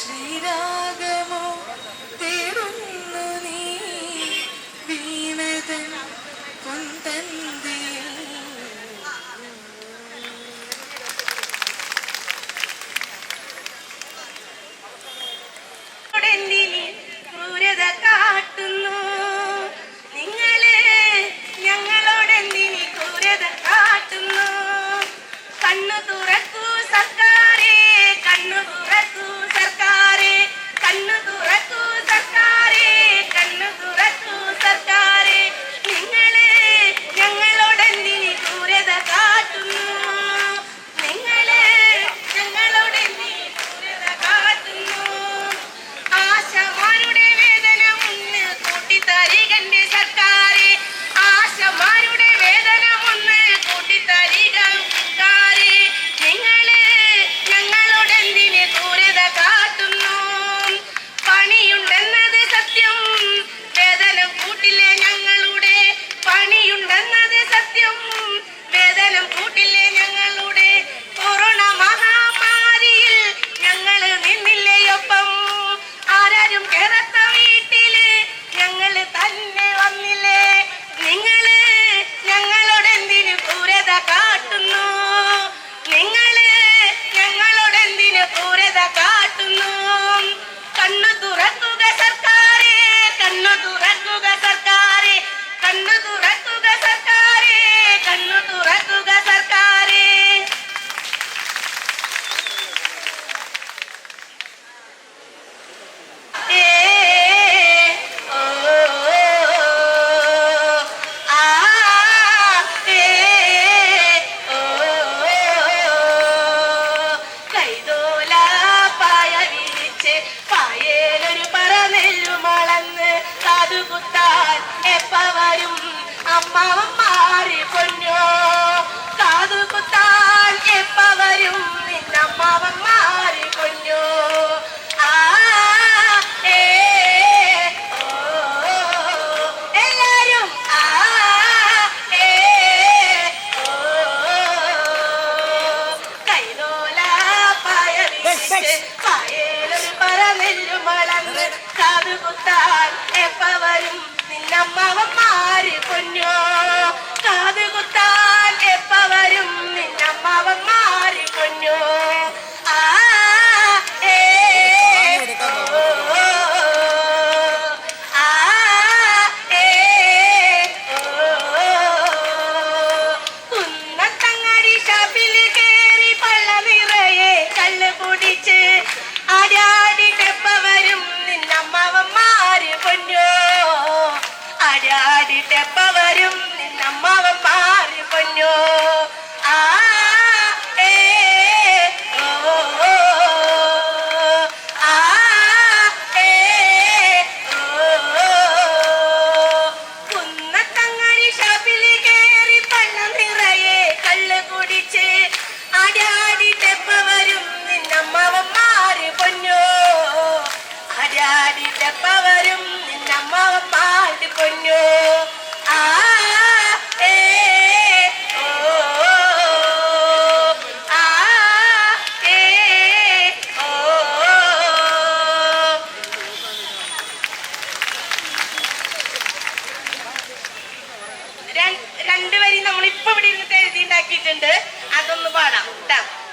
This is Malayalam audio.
ശ്രീരാഗ ಕೂರೆದ ಕಾಟುನು ಕಣ್ಣು ದುರಕ್ಕುಗ ಸರ್ಕಾರಿ ಕಣ್ಣು ದುರಕ್ಕುಗ ಸರ್ಕಾರಿ. പായേലൊരു പറനെല്ലു മളന്ന് കാതു കുത്താൻ എപ്പ വരും? അമ്മാവൻ മാറി പൊന്നോ? കാതു കുത്താൻ എപ്പ വരും? നിന്നമ്മാവൻ മാറി പൊന്നോ? Thanks. വളർന്ന് കാതുകുത്താൻ എപ്പവരും നിന്നമ്മാവന്മാര് പൊന്നു രണ്ടുപേരെയും നമ്മളിപ്പോ ഇവിടെ ഇരുന്നിട്ട് എഴുതി ഉണ്ടാക്കിയിട്ടുണ്ട്. അതൊന്ന് പാടാം. കേട്ടോ